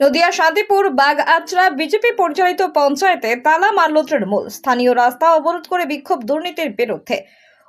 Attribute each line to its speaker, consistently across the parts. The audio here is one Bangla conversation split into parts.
Speaker 1: নদিয়া, শান্তিপুর বাঘ আচরা বিজেপি পরিচালিত পঞ্চায়েতে তালা মারল তৃণমূল। স্থানীয় রাস্তা অবরোধ করে বিক্ষোভ দুর্নীতির বিরুদ্ধে।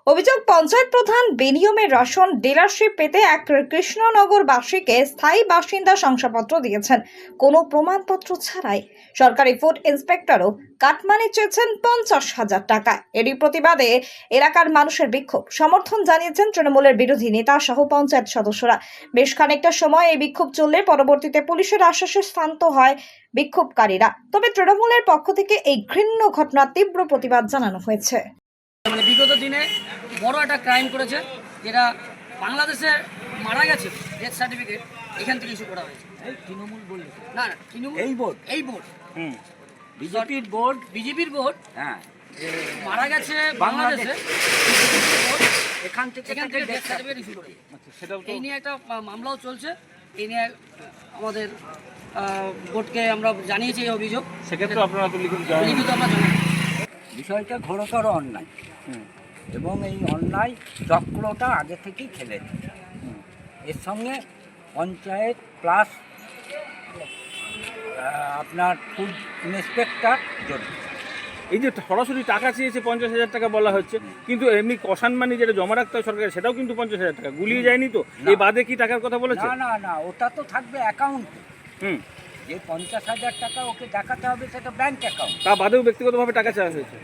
Speaker 1: অভিযোগ, পঞ্চায়েত প্রধান বেনিয়মের রাশন ডিলারশিপ পেতে এক কৃষ্ণনগরবাসীকে স্থায়ী বাসিন্দা শংসাপত্র দিয়েছেন। কোনো প্রমাণপত্র ছাড়াই সরকারি ফুড ইন্সপেক্টরও কাটমানি চেয়েছেন পঞ্চাশ হাজার টাকা এরই প্রতিবাদে এলাকার মানুষের বিক্ষোভ। সমর্থন জানিয়েছেন তৃণমূলের বিরোধী নেতা সহ পঞ্চায়েত সদস্যরা। বেশ খানিকটা সময় এই বিক্ষোভ চললে পরবর্তীতে পুলিশের আশ্বাসে শান্ত হয় বিক্ষোভকারীরা। তবে তৃণমূলের পক্ষ থেকে এই ঘৃণ্য ঘটনার তীব্র প্রতিবাদ জানানো হয়েছে।
Speaker 2: মানে বিগত দিনে বড় একটা ক্রাইম করেছে যেটা বাংলাদেশে মারা গেছে ডেথ সার্টিফিকেট এখান থেকে ইস্যু করা হয়েছে।
Speaker 3: এই তৃণমূল বললে
Speaker 2: না না তৃণমূল
Speaker 3: এই বোর্ড?
Speaker 2: এই বোর্ড।
Speaker 3: বিজেপির বোর্ড?
Speaker 2: বিজেপির বোর্ড
Speaker 3: হ্যাঁ।
Speaker 2: মারা গেছে বাংলাদেশে।
Speaker 3: এখান থেকে
Speaker 2: এখান থেকে ডেথ সার্টিফিকেট ইস্যু করেছে এই নিয়ে একটা মামলাও চলছে। এই নিয়ে আমাদের বোর্ডকে আমরা জানিয়েছি এই অভিযোগ।
Speaker 4: সেক্ষেত্রে আপনারা তো লিখুন
Speaker 2: লিখিত আমরা জানাই।
Speaker 3: বিষয়টা ঘোরতর অন্যায়। এবং এই অন্যায় চক্রটা আগে থেকেই খেলেছে। এর সঙ্গে পঞ্চায়েত প্লাস আপনার ফুড ইন্সপেক্টর জড়িত।
Speaker 4: এই যে সরাসরি টাকা চেয়েছে পঞ্চাশ হাজার টাকা বলা হচ্ছে কিন্তু এমনি কষান মানি যেটা জমা রাখতে হয় সরকারের সেটাও কিন্তু পঞ্চাশ হাজার টাকা। গুলিয়ে যায়নি তো? এই বাদে কি টাকার কথা বলেছে?
Speaker 3: না না না ওটা তো থাকবে অ্যাকাউন্টে
Speaker 4: হুম।
Speaker 3: যে পঞ্চাশ হাজার টাকা ওকে দেখাতে হবে সেটা ব্যাংক অ্যাকাউন্ট
Speaker 4: তা বাদেও ব্যক্তিগতভাবে টাকা চাওয়া হয়েছে।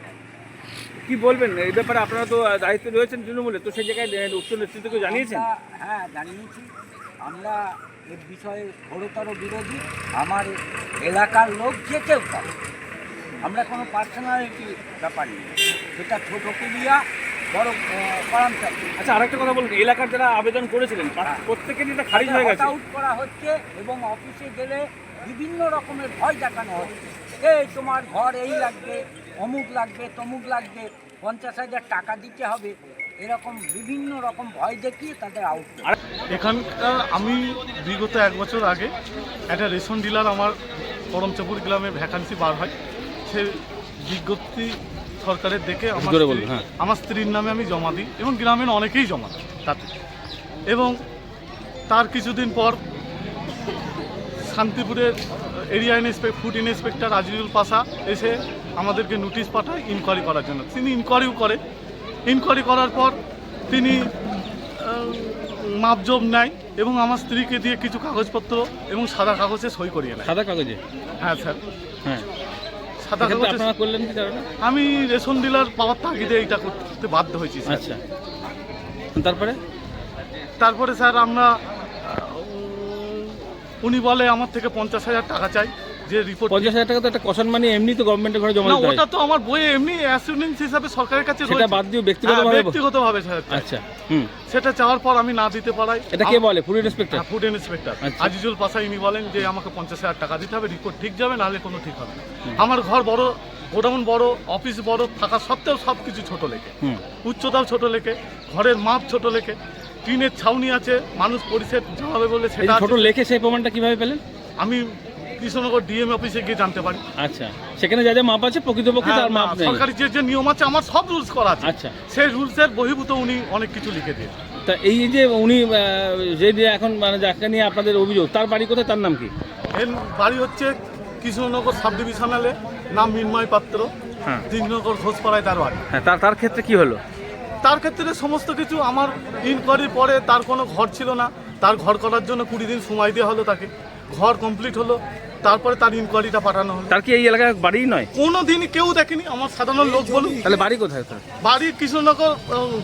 Speaker 4: কি বলবেন? এই ব্যাপারে আপনারা তো দায়িত্বে রয়েছেন তৃণমূলে তো সেই জায়গায় উচ্চ নেতৃত্বকে জানিয়েছেন?
Speaker 3: আমরা- হ্যাঁ জানিয়েছি। আমরা এর বিষয়ে ঘোরতর বিরোধী। আমার এলাকার লোক যে কেউ পারে আমরা কোনো পার্সোনালিটি ব্যাপার নেই। সেটা ছোট কুলিয়া বড় করামচাল
Speaker 4: আচ্ছা আরেকটা কথা বলুন। এলাকার যারা আবেদন করেছিলেন
Speaker 3: হ্যাঁ।
Speaker 4: প্রত্যেকেরই এটা খারিজ হয়ে গেছে।
Speaker 3: আউট করা হচ্ছে এবং অফিসে গেলে বিভিন্ন রকমের ভয় দেখানো হচ্ছে। এই তোমার ঘর এই লাগবে অমুক লাগবে তমুক লাগবে পঞ্চাশ হাজার টাকা দিতে হবে। এরকম বিভিন্ন রকম ভয় দেখিয়ে তাদের আউট
Speaker 5: এখানকার আমি বিগত এক বছর আগে একটা রেশন ডিলার আমার করমচাপুর গ্রামে ভ্যাকান্সি বার হয়। সে বিজ্ঞপ্তি সরকারের দেখে আমার
Speaker 4: হ্যাঁ।
Speaker 5: আমার স্ত্রীর নামে আমি জমা দিই এবং গ্রামের অনেকেই জমা দেয় তাতে। এবং তার কিছুদিন পর শান্তিপুরের area inspect food inspector Azizul Pasha এসে আমাদেরকে নোটিশ পাঠায় ইনকোয়ারি করার জন্য। তিনি ইনকোয়ারিও করে ইনকোয়ারি করার পর তিনি আহ, মাপজোপ নেয় এবং আমার স্ত্রীকে দিয়ে কিছু কাগজপত্র এবং সাদা কাগজে সই করিয়ে নেয়।
Speaker 4: সাদা কাগজে?
Speaker 5: হ্যাঁ স্যার।
Speaker 4: হ্যাঁ।
Speaker 5: সাদা কাগজে
Speaker 4: করলেন কি কারণে
Speaker 5: আমি রেশন ডিলার পাওয়ার তাগিদে এইটা করতে বাধ্য হয়েছি
Speaker 4: আচ্ছা। তারপরে?
Speaker 5: তারপরে স্যার আমরা উনি বলে আমার থেকে পঞ্চাশ হাজার টাকা চাই। যে রিপোর্ট
Speaker 4: পঞ্চাশ হাজার টাকা তো একটা কষান মানি এমনি তো গভর্নমেন্টের ঘরে জমা দিতে
Speaker 5: ওটা তো আমার বইয়ে এমনি অ্যাসুরেন্স হিসাবে সরকারের কাছে
Speaker 4: সেটা বাদ দিয়ে
Speaker 5: হ্যাঁ,
Speaker 4: ব্যক্তিগতভাবে
Speaker 5: ব্যক্তিগতভাবে স্যার।
Speaker 4: আচ্ছা হুম।
Speaker 5: সেটা চাওয়ার পর আমি না দিতে পারাই।
Speaker 4: এটা কে বলে? Food inspector
Speaker 5: food inspector. Azizul Pasha ইনি বলেন যে আমাকে পঞ্চাশ হাজার টাকা দিতে হবে রিপোর্ট ঠিক যাবে নাহলে কোনো ঠিক হবে আমার ঘর বড় গোডাউন বড় অফিস বড় থাকা সত্ত্বেও সব কিছু ছোট লেখে। উচ্চতাও ছোট লেখে ঘরের মাপ ছোট লেখে। টিনের ছাউনি আছে মানুষ পরিষেদ যাবে বলে সেটা
Speaker 4: ছোট লেখে সেই প্রমাণটা কীভাবে পেলেন?
Speaker 5: আমি কৃষ্ণনগর ডিএম অফিসে গিয়ে জানতে পারি।
Speaker 4: আচ্ছা সেখানে যা যা মাপ আছে প্রকৃতপক্ষে
Speaker 5: হ্যাঁ,
Speaker 4: তার মাপ নেই।
Speaker 5: সরকারি যে যে নিয়ম আছে আমার সব রুলস করা আছে।
Speaker 4: আচ্ছা।
Speaker 5: সেই রুলসের বহির্ভূত উনি অনেক কিছু লিখে দিয়েছে
Speaker 4: তা এই যে উনি যে এখন মানে যাকে নিয়ে আপনাদের অভিযোগ তার বাড়ি কোথায় তার নাম কি?
Speaker 5: এর বাড়ি হচ্ছে কৃষ্ণনগর সাব ডিভিশনালে নাম মিন্ময় পাত্র।
Speaker 4: হ্যাঁ।
Speaker 5: দিননগর ঘোষপাড়ায় তার বাড়ি।
Speaker 4: হ্যাঁ তার তার ক্ষেত্রে কি হলো?
Speaker 5: তার ক্ষেত্রে সমস্ত কিছু আমার ইনকোয়ারির পরে তার কোনো ঘর ছিল না। তার ঘর করার জন্য কুড়ি দিন সময় দেওয়া হলো তাকে। ঘর কমপ্লিট হলো তারপরে তার ইনকোয়ারিটা পাঠানো হলো।
Speaker 4: তার কি এই এলাকায় বাড়িই নয়?
Speaker 5: কোনো দিন কেউ দেখেনি আমার সাধারণ লোক বলুন।
Speaker 4: তাহলে বাড়ি কোথায় তার?
Speaker 5: বাড়ি কৃষ্ণনগর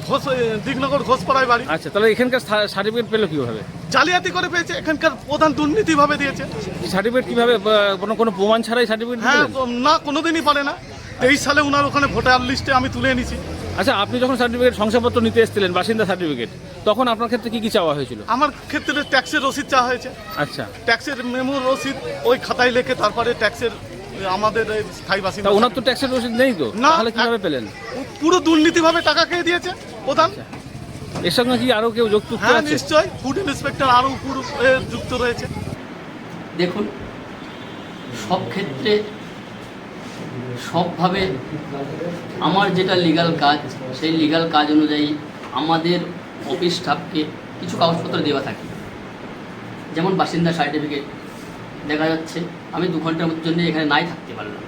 Speaker 5: ঘোষ দিকনগর ঘোষপাড়ায় বাড়ি।
Speaker 4: আচ্ছা তাহলে এখানকার সার্টিফিকেট পেল কীভাবে?
Speaker 5: জালিয়াতি করে পেয়েছে এখানকার প্রধান দুর্নীতিভাবে দিয়েছে।
Speaker 4: সার্টিফিকেট কীভাবে কোনো কোনো প্রমাণ ছাড়াই সার্টিফিকেট
Speaker 5: হ্যাঁ না কোনোদিনই পারে না। তেইশ সালে ওনার ওখানে ভোটার লিস্টে আমি তুলে এনেছি।
Speaker 4: আচ্ছা আপনি যখন সার্টিফিকেট শংসাপত্র নিতে এসেছিলেন বাসিন্দা সার্টিফিকেট তখন আপনার ক্ষেত্রে কি কি চাওয়া হয়েছিল?
Speaker 5: আমার ক্ষেত্রে ট্যাক্সের রসিদ চাওয়া হয়েছে।
Speaker 4: আচ্ছা।
Speaker 5: ট্যাক্সের মেমোর রসিদ ওই খাতায় লেখে তারপরে ট্যাক্সের আমাদের এই স্থায়ী বাসিন্দা
Speaker 4: ওনার তো ট্যাক্সের রসিদ নেই তো?
Speaker 5: না,
Speaker 4: তাহলে কীভাবে পেলেন?
Speaker 5: পুরো দুর্নীতিভাবে টাকা খেয়ে দিয়েছে প্রধান।
Speaker 4: এর সঙ্গে কি আরও কেউ যুক্ত
Speaker 5: হ্যাঁ
Speaker 4: আছে?
Speaker 5: নিশ্চয় ফুড ইন্সপেক্টর আরও পুরো যুক্ত রয়েছে।
Speaker 2: দেখুন সব ক্ষেত্রে সবভাবে আমার যেটা লিগ্যাল কাজ, সেই লিগ্যাল কাজ অনুযায়ী আমাদের অফিস স্টাফকে কিছু কাগজপত্র দেওয়া থাকে। যেমন বাসিন্দা সার্টিফিকেট দেখা যাচ্ছে, আমি দু ঘণ্টার জন্য এখানে নাই থাকতে পারলাম।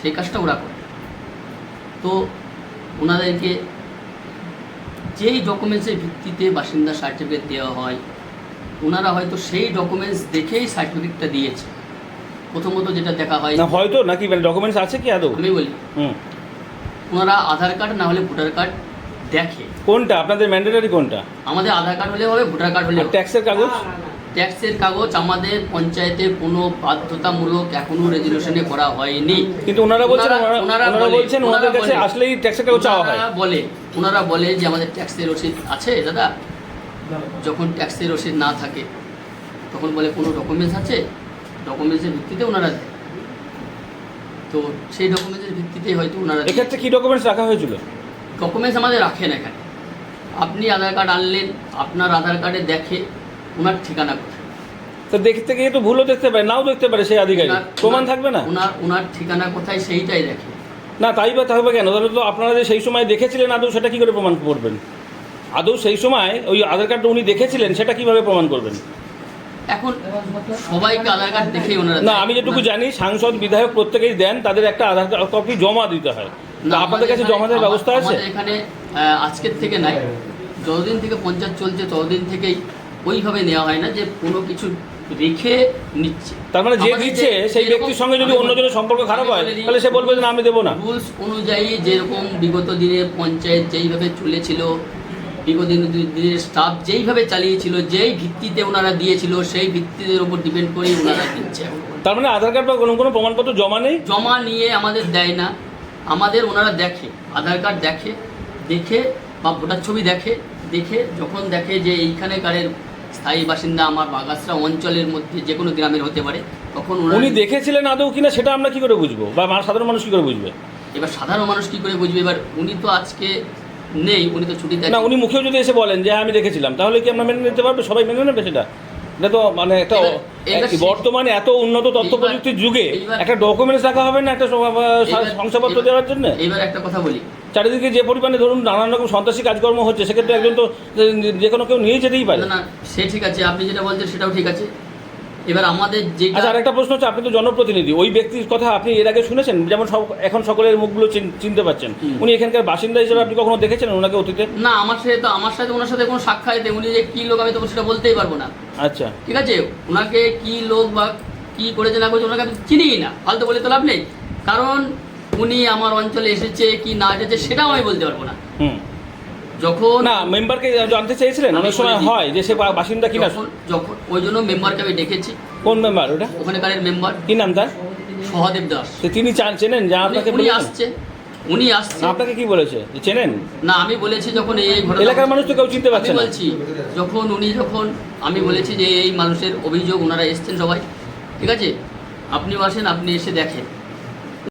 Speaker 2: সেই কাজটা ওরা করে। তো ওনাদেরকে যেই ডকুমেন্টসের ভিত্তিতে বাসিন্দা সার্টিফিকেট দেওয়া হয়, ওনারা হয়তো সেই ডকুমেন্টস দেখেই সার্টিফিকেটটা দিয়েছে। প্রথমত যেটা দেখা হয়
Speaker 4: না হয়তো নাকি মানে ডকুমেন্টস আছে কি আদৌ?
Speaker 2: আমি বলি।
Speaker 4: হুম।
Speaker 2: ওনারা আধার কার্ড না হলে ভোটার কার্ড দেখে।
Speaker 4: কোনটা? আপনাদের ম্যান্ডেটরি কোনটা?
Speaker 2: আমাদের আধার কার্ড হলে হবে ভোটার কার্ড হলে
Speaker 4: ট্যাক্সের কাগজ?
Speaker 2: ট্যাক্সের কাগজ আমাদের পঞ্চায়েতে কোনো বাধ্যতামূলক এখনও রেজুলেশনে করা হয়নি।
Speaker 4: কিন্তু ওনারা বলছেন
Speaker 2: ওনারা-
Speaker 4: ওনারা
Speaker 2: ওনারা
Speaker 4: ওনারা
Speaker 2: বলে-
Speaker 4: বলছেন
Speaker 2: ওনারা
Speaker 4: ওনাদের কাছে
Speaker 2: বলে-
Speaker 4: আসলেই ট্যাক্সের কাগজ চাওয়া হয়।
Speaker 2: ওনারা বলে ওনারা বলে যে আমাদের ট্যাক্সের রসিদ আছে দাদা। যখন ট্যাক্সের রসিদ না থাকে তখন বলে কোনো ডকুমেন্টস আছে? ডকুমেন্টসের ভিত্তিতে ওনারা দেয় তো সেই ডকুমেন্টসের ভিত্তিতেই হয়তো ওনারা
Speaker 4: এক্ষেত্রে কী ডকুমেন্টস রাখা হয়েছিল?
Speaker 2: ডকুমেন্টস আমাদের রাখেন এখানে। আপনি আধার কার্ড আনলেন আপনার আধার কার্ডে দেখে ওনার ঠিকানা কোথায়
Speaker 4: তো দেখতে গিয়ে তো ভুলও দেখতে পারে নাও দেখতে পারে সেই আধিকারিক। প্রমাণ থাকবে না?
Speaker 2: ওনার ওনার ঠিকানা কোথায় সেইটাই দেখে।
Speaker 4: না তাই বা থাকবে কেন? তাহলে তো আপনারা যে সেই সময় দেখেছিলেন আদৌ সেটা কি করে প্রমাণ করবেন? আদৌ সেই সময় ওই আধার কার্ডটা উনি দেখেছিলেন সেটা কীভাবে প্রমাণ করবেন?
Speaker 2: এখন সবাইকে আধার কার্ড দেখেই ওনারা
Speaker 4: না আমি যেটুকু জানি সাংসদ বিধায়ক প্রত্যেকেই দেন তাদের একটা আধার কার্ড কপি জমা দিতে হয়।
Speaker 2: না,
Speaker 4: আপনাদের কাছে জমা দেওয়ার ব্যবস্থা আছে?
Speaker 2: এখানে আজকের থেকে নাই। যতদিন থেকে পঞ্চায়েত চলছে ততদিন থেকেই ওইভাবে নেওয়া হয় না যে কোনো কিছু রেখে নিচ্ছে।
Speaker 4: তার মানে যে দিচ্ছে সেই ব্যক্তির সঙ্গে যদি অন্যজনের সম্পর্ক খারাপ হয় তাহলে সে বলবে যে না আমি দেবো না।
Speaker 2: রুলস অনুযায়ী যেরকম বিগত দিনে পঞ্চায়েত যেইভাবে চলেছিল বিগত দিন- দিনের স্টাফ যেইভাবে চালিয়েছিল যেই ভিত্তিতে ওনারা দিয়েছিল সেই ভিত্তিদের উপর ডিপেন্ড করেই ওনারা দিচ্ছে
Speaker 4: তার মানে আধার কার্ড বা কোনো কোনো প্রমাণপত্র জমা নেই?
Speaker 2: জমা নিয়ে আমাদের দেয় না। আমাদের ওনারা দেখে আধার কার্ড দেখে দেখে বা ভোটার ছবি দেখে দেখে যখন দেখে যে এইখানেকারের স্থায়ী বাসিন্দা আমার বাগাসরা অঞ্চলের মধ্যে যে কোনো গ্রামের হতে পারে তখন
Speaker 4: উনি দেখেছিলেন আদৌ কিনা সেটা আমরা কি করে বুঝব? বা সাধারণ মানুষ কি করে বুঝবে?
Speaker 2: এবার সাধারণ মানুষ কি করে বুঝবে? এবার উনি তো আজকে নেই উনি তো ছুটিতে
Speaker 4: না উনি মুখেও যদি এসে বলেন যে হ্যাঁ, আমি দেখেছিলাম তাহলে কি আমরা মেনে নিতে পারব? সবাই মেনে নেবে সেটা? এটা তো মানে একটা বর্তমানে এত উন্নত তথ্য প্রযুক্তির যুগে একটা ডকুমেন্টস রাখা হবে না একটা শংসাপত্র দেওয়ার জন্য?
Speaker 2: এবার একটা কথা বলি।
Speaker 4: চারিদিকে যে পরিমাণে ধরুন নানান রকম সন্ত্রাসী কাজকর্ম হচ্ছে সেক্ষেত্রে একজন তো যে- কোনো কেউ নিয়ে যেতেই পারে।
Speaker 2: না না সে ঠিক আছে আপনি যেটা বলছেন সেটাও ঠিক আছে। এবার আমাদের যে
Speaker 4: আচ্ছা আরেকটা প্রশ্ন হচ্ছে আপনি তো জনপ্রতিনিধি। ওই ব্যক্তির কথা আপনি এর আগে শুনেছেন? যেমন সব এখন সকলের মুখগুলো চিন- চিনতে পারছেন। উনি এখানকার বাসিন্দা হিসেবে আপনি কখনো দেখেছেন ওনাকে অতীতে?
Speaker 2: না আমার সাথে তো আমার সাথে ওনার সাথে কোনো সাক্ষাৎ উনি যে কী লোক আমি তো সেটা বলতেই পারব না।
Speaker 4: আচ্ছা।
Speaker 2: ঠিক আছে? ওনাকে কি লোক বা কি করেছে না করেছে ওনাকে আমি চিনিই না। ফালতু বলে তো লাভ নেই। কারণ উনি আমার অঞ্চলে এসেছে কি না এসেছে সেটাও আমি বলতে পারব না।
Speaker 4: হুম।
Speaker 2: যখন
Speaker 4: না মেম্বারকে জানতে চেয়েছিলেন?
Speaker 2: আমি
Speaker 4: অনেক সময় হয় যে সে বাসিন্দা কিনা?
Speaker 2: যখন ওই জন্য মেম্বারকে আমি ডেকেছি।
Speaker 4: কোন মেম্বার ওটা?
Speaker 2: ওখানকারের মেম্বার
Speaker 4: কি নাম তার?
Speaker 2: সহদেব দাস।
Speaker 4: তিনি চান- চেনেন? যা আপনাকে
Speaker 2: উনি আসছে। উনি আসছে।
Speaker 4: আপনাকে কি বলেছে? চেনেন?
Speaker 2: না আমি বলেছি যখন এই এই
Speaker 4: এলাকার মানুষ তো কেউ চিনতে পারছে না।
Speaker 2: বলছি যখন উনি যখন আমি বলেছি যে এই মানুষের অভিযোগ ওনারা এসছেন সবাই। ঠিক আছে? আপনিও আসেন আপনি এসে দেখেন।